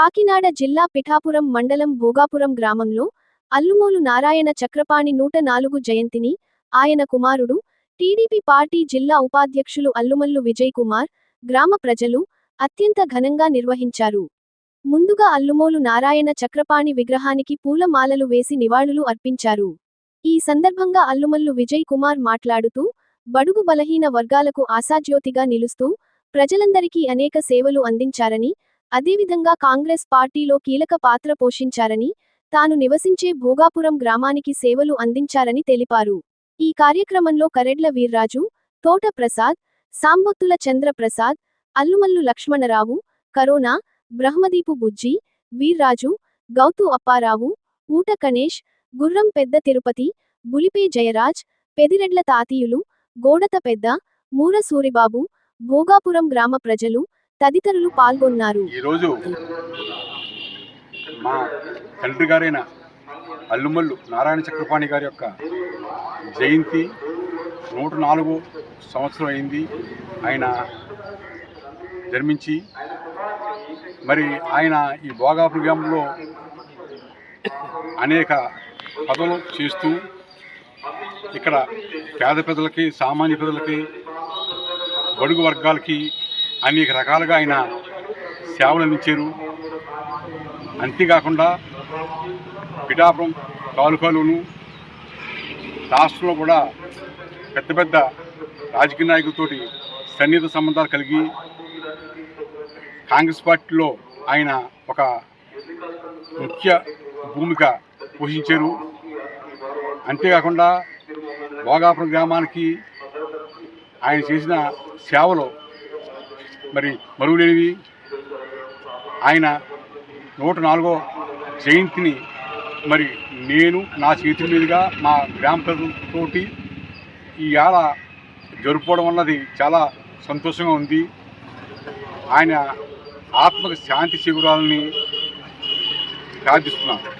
కాకినాడ జిల్లా పిఠాపురం మండలం భోగాపురం గ్రామంలో అల్లుమోలు నారాయణ చక్రపాణి నూట నాలుగు జయంతిని ఆయన కుమారుడు టీడీపీ పార్టీ జిల్లా ఉపాధ్యక్షులు అల్లుమల్లు విజయ్ కుమార్ గ్రామ ప్రజలు అత్యంత ఘనంగా నిర్వహించారు. ముందుగా అల్లుమోలు నారాయణ చక్రపాణి విగ్రహానికి పూలమాలలు వేసి నివాళులు అర్పించారు. ఈ సందర్భంగా అల్లుమల్లు విజయ్ కుమార్ మాట్లాడుతూ బడుగు బలహీన వర్గాలకు ఆశాజ్యోతిగా నిలుస్తూ ప్రజలందరికీ అనేక సేవలు అందించారని అదేవిధంగా కాంగ్రెస్ పార్టీలో కీలక పాత్ర పోషించారని తాను నివసించే భోగాపురం గ్రామానికి సేవలు అందించారని తెలిపారు. ఈ కార్యక్రమంలో కరెడ్ల వీర్రాజు తోట ప్రసాద్ సాంబొత్తుల చంద్రప్రసాద్ అల్లుమల్లు లక్ష్మణరావు కరోనా బ్రహ్మదీపు బుజ్జి వీర్రాజు గౌతు అప్పారావు ఊట కణేష్ గుర్రం పెద్ద తిరుపతి బులిపే జయరాజ్ పెదిరెడ్ల తాతీయులు గోడత పెద్ద మూర సూరిబాబు భోగాపురం గ్రామ ప్రజలు తదితరులు పాల్గొన్నారు. ఈరోజు మా తండ్రి గారైన అల్లుమల్లు నారాయణ చక్రపాణి గారి యొక్క జయంతి నూట నాలుగు సంవత్సరం అయింది. ఆయన జన్మించి మరి ఆయన ఈ భోగాపురి గ్రామంలో అనేక పదవులు చేస్తూ ఇక్కడ పేద ప్రజలకి సామాన్య ప్రజలకి బడుగు వర్గాలకి అనేక రకాలుగా ఆయన సేవలు అందించారు. అంతేకాకుండా పిఠాపురం తాలూకాలోను రాష్ట్రంలో కూడా పెద్ద పెద్ద రాజకీయ నాయకులతోటి సన్నిహిత సంబంధాలు కలిగి కాంగ్రెస్ పార్టీలో ఆయన ఒక ముఖ్య భూమిక పోషించారు. అంతేకాకుండా భోగాపురం గ్రామానికి ఆయన చేసిన సేవలు మరి మరువులేనివి ఆయన నూట నాలుగో జయంతిని మరి నేను నా చేతుల మీదుగా మా గ్రామ ప్రజలతోటి ఈ ఆల జరుపుకోవడం అన్నది చాలా సంతోషంగా ఉంది. ఆయన ఆత్మకు శాంతి చేకూరాలని ప్రార్థిస్తున్నాను.